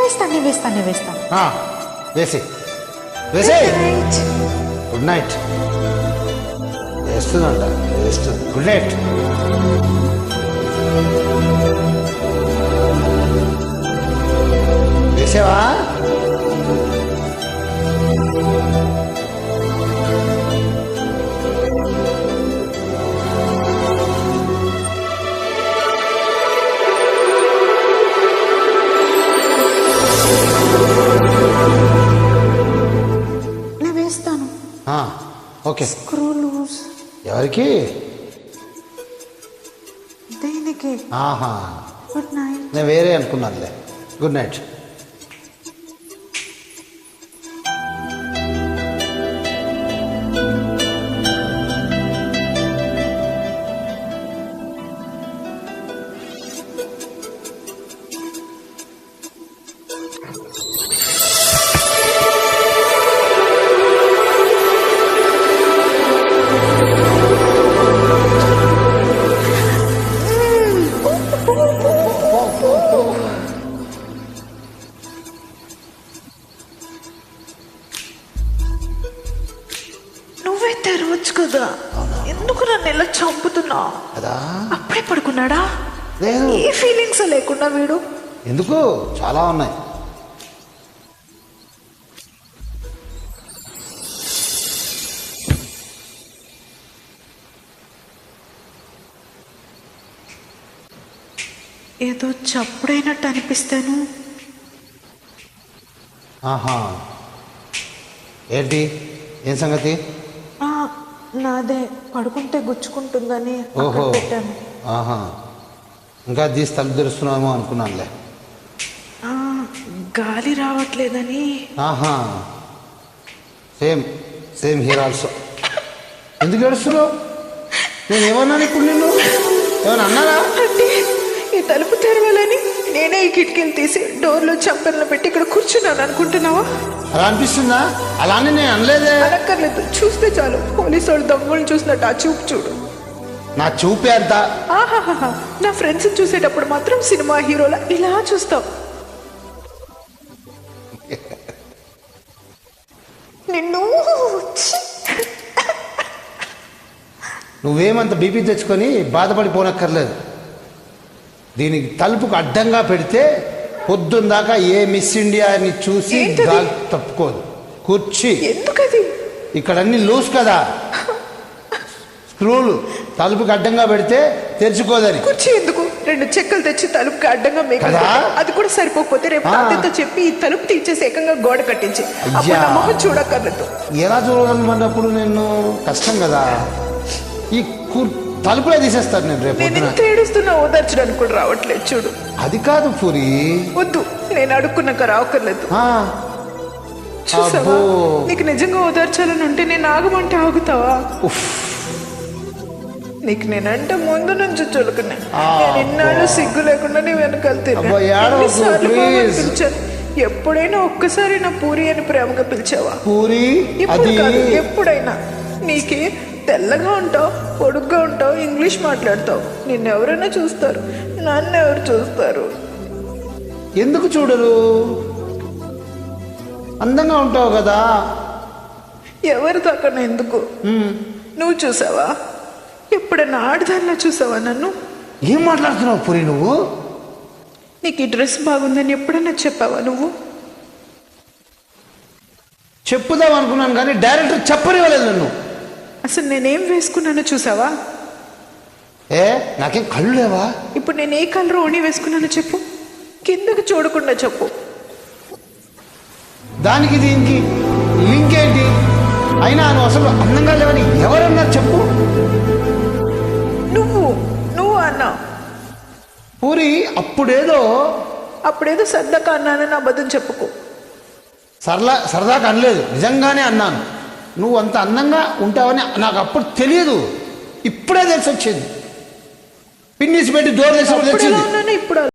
వేస్తాను నేను వేస్తాను నేను వేస్తాను వేసి వేసే. గుడ్ నైట్ వేస్తుందంట వేస్తుంది good night okay screw loose ఎవరికి? దేనికి? ఆహా. గుడ్ నైట్ నేను వేరే అనుకున్నానులే. గుడ్ నైట్ నువ్వే తెరవచ్చు కదా. ఎందుకు నన్ను ఇలా చంపుతున్నా? కదా. అప్పుడే పడుకున్నాడా? లేదు. ఏ ఫీలింగ్స్ లేకుండా వీడు? ఎందుకు? చాలా ఉన్నాయి. ఏదో చప్పుడైనట్టు అనిపిస్తాను. ఆహా. ఏంటి? ఏం సంగతి? ఆ, నాదే. పడుకుంటే గుచ్చుకుంటుందని ఓహో. పెట్టాను. ఆహా. ఇంకా తీసి తలుపు తెరుస్తున్నామో అనుకున్నానులే. ఆ, గాలి రావట్లేదని. ఆహా. Same same here also. ఎందుకు ఏడుస్తున్నావు? నేను ఏమన్నాను ఇప్పుడు నిన్ను? ఏమన్నా అన్నారా? ఈ తలుపు తెరవాలని నేనే ఈ కిటికీలు తీసి డోర్లో చంపెనలు పెట్టి ఇక్కడ కూర్చున్నాను. అనుకుంటున్నావా? అలా అనిపిస్తుందా? అలానే నేను అనలేదే. అనక్కర్లేదు చూస్తే చాలు. పోలీసు వాళ్ళు దమ్ములను చూసినట్టు ఆ చూపు చూడు. నా చూపే అంత నా ఫ్రెండ్స్ చూసేటప్పుడు మాత్రం సినిమా హీరోల ఇలా చూస్తాం నిన్ను! నువ్వేమంత బీపీ తెచ్చుకొని బాధపడిపోనక్కర్లేదు. దీనికి తలుపుకు అడ్డంగా పెడితే పొద్దున్న దాకా ఏ మిస్ ఇండియాని చూసి ఏంటది? గాలి తప్పుకోదు. కుర్చీ. ఎందుకది? ఇక్కడ అన్ని లూజ్ కదా. స్క్రూలు. తలుపుకి అడ్డంగా పెడితే తెరుచుకోదని. కుర్చీ ఎందుకు? రెండు చెక్కలు తెచ్చి తలుపుకి అడ్డంగా మేక కదా? అది కూడా సరిపోకపోతే రేపు ఆ. తాతయ్యతో చెప్పి ఈ తలుపు తీసేసి ఏకంగా గోడ కట్టించి. మొహం చూడక్కర్లేదు. ఎలా చూడగలమన్నప్పుడు నేను కష్టం కదా. ఈ కు- తలుపులే తీసేస్తాను నేను రేపు నేను పొద్దున. ఎంత ఏడుస్తున్నా ఓదార్చడానికి కూడా రావట్లేదు చూడు. అది కాదు పూరి. వద్దు నేను అడుక్కున్నాక రావక్కర్లేదు. ఆ, చూసావా? అబ్బో. నీకు నిజంగా ఓదార్చాలని ఉంటే నేను ఆగమంటే ఆగుతావా? ఉఫ్. నీకు నేనంటే ముందు నుంచి చులకనే. ఆ, నేను ఇన్నాళ్ళు అబ్బా. సిగ్గు లేకుండా నీ వెనకాల అబ్బా, ఏడవకు, ఎన్నిసార్లు బావని please. పిలిచాను. ఎప్పుడైనా ఒక్కసారి నా పూరి అని ప్రేమగా పిలిచావా? పూరి ఇప్పుడు అది. కాదు ఎప్పుడైనా. నీకే తెల్లగా ఉంటావు పొడుగ్గా ఉంటావు ఇంగ్లీష్ మాట్లాడతావు. నిన్నెవరైనా చూస్తారు నన్ను ఎవరు చూస్తారు? ఎందుకు చూడరు? అందంగా ఉంటావు కదా. ఎవరు తక్కన ఎందుకు. నువ్వు చూసావా? ఎప్పుడైనా ఆడదానిలో చూసావా నన్ను? ఏం మాట్లాడుతున్నావు పూరి నువ్వు? నీకు ఈ డ్రెస్ బాగుందని ఎప్పుడైనా చెప్పావా నువ్వు? చెప్పుదాం అనుకున్నాను కానీ డైరెక్టర్ చెప్పనివ్వలేదు నన్ను. అసలు నేనేం వేసుకున్నానో చూసావా? ఏ? నాకేం కళ్ళు లేవా? ఇప్పుడు నేను ఏ కలర్ ఓణి వేసుకున్నానో చెప్పు. కిందకి చూడకుండా చెప్పు. దానికి దీనికి లింక్ ఏంటి? అయినా నువ్వు అసలు అందంగా లేవని ఎవరన్నారు చెప్పు. నువ్వు నువ్వు అన్నా. పూరి అప్పుడేదో అప్పుడేదో సర్దాకా అన్నానని అబద్ధం చెప్పుకో. సరదా సరదాగా అనలేదు. నిజంగానే అన్నాను. నువ్వు అంత అందంగా ఉంటావని నాకు అప్పుడు తెలియదు. ఇప్పుడే తెలిసి వచ్చింది పిన్నిసి పెట్టి డోర్ అప్పుడు